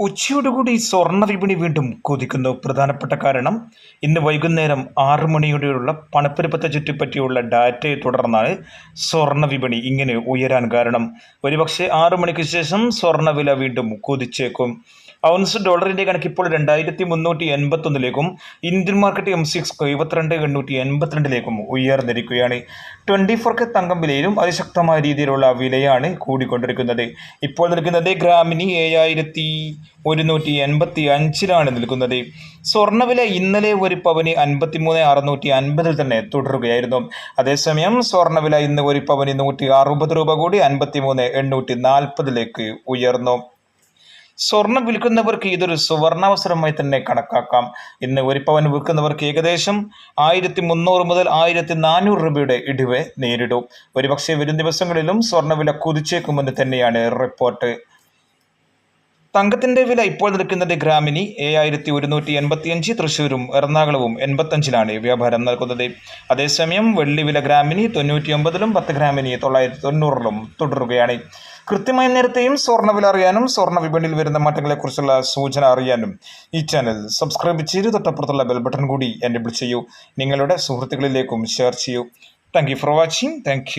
ഉച്ചയോടുകൂടി സ്വർണ വിപണി വീണ്ടും കൊതിക്കുന്നു. പ്രധാനപ്പെട്ട കാരണം ഇന്ന് വൈകുന്നേരം ആറ് മണിയോടെയുള്ള പണപ്പെരുപ്പത്തെ ചുറ്റിപ്പറ്റിയുള്ള ഡാറ്റയെ തുടർന്നാണ് സ്വർണ വിപണി ഇങ്ങനെ ഉയരാൻ കാരണം. ഒരുപക്ഷെ ആറ് മണിക്ക് ശേഷം സ്വർണ വീണ്ടും കുതിച്ചേക്കും. ഔൺസ് ഡോളറിന്റെ കണക്ക് ഇപ്പോൾ രണ്ടായിരത്തി മുന്നൂറ്റി എൺപത്തൊന്നിലേക്കും ഇന്ത്യൻ മാർക്കറ്റ് എം സിക്സ് എഴുപത്തിരണ്ട് എണ്ണൂറ്റി എൺപത്തിരണ്ടിലേക്കും ഉയർന്നിരിക്കുകയാണ്. ട്വന്റി ഫോർക്ക് തങ്കം വിലയിലും അതിശക്തമായ രീതിയിലുള്ള വിലയാണ് കൂടിക്കൊണ്ടിരിക്കുന്നത്. ഇപ്പോൾ നിൽക്കുന്നത് ഗ്രാമിന് ഏഴായിരത്തി ഒരുന്നൂറ്റി എൺപത്തി അഞ്ചിലാണ് നിൽക്കുന്നത്. സ്വർണവില ഇന്നലെ ഒരു പവന് അൻപത്തിമൂന്ന് അറുന്നൂറ്റി അൻപതിൽ തന്നെ തുടരുകയായിരുന്നു. അതേസമയം സ്വർണവില ഇന്ന് ഒരു പവന് നൂറ്റി അറുപത് രൂപ കൂടി അൻപത്തിമൂന്ന് എണ്ണൂറ്റി നാൽപ്പതിലേക്ക് ഉയർന്നു. സ്വർണം വിൽക്കുന്നവർക്ക് ഇതൊരു സുവർണാവസരമായി തന്നെ കണക്കാക്കാം. ഇന്ന് ഒരു പവൻ വിൽക്കുന്നവർക്ക് ഏകദേശം ആയിരത്തി മുന്നൂറ് മുതൽ ആയിരത്തി നാനൂറ് രൂപയുടെ ഇടിവ് നേരിടും. ഒരുപക്ഷെ വരും ദിവസങ്ങളിലും സ്വർണവില കുതിച്ചേക്കുമെന്ന് തന്നെയാണ് റിപ്പോർട്ട്. തങ്കത്തിന്റെ വില ഇപ്പോൾ നിൽക്കുന്നത് ഗ്രാമിന് ഏഴായിരത്തി ഒരുന്നൂറ്റി എൺപത്തി അഞ്ച് തൃശ്ശൂരും എറണാകുളവും എൺപത്തഞ്ചിലാണ് വ്യാപാരം നൽകുന്നത്. അതേസമയം വെള്ളി വില ഗ്രാമിന് തൊണ്ണൂറ്റി ഒമ്പതിലും പത്ത് ഗ്രാമിന് തൊള്ളായിരത്തി തൊണ്ണൂറിലും തുടരുകയാണ്. കൃത്യമായ നേരത്തെയും സ്വർണ വില അറിയാനും സ്വർണ വിപണിയിൽ വരുന്ന മാറ്റങ്ങളെക്കുറിച്ചുള്ള സൂചന അറിയാനും ഈ ചാനൽ സബ്സ്ക്രൈബ് ചെയ്ത് തൊട്ടപ്പുറത്തുള്ള ബെൽ ബട്ടൺ കൂടി എനേബിൾ ചെയ്യൂ. നിങ്ങളുടെ സുഹൃത്തുക്കളിലേക്കും ഷെയർ ചെയ്യൂ. Thank for watching. താങ്ക്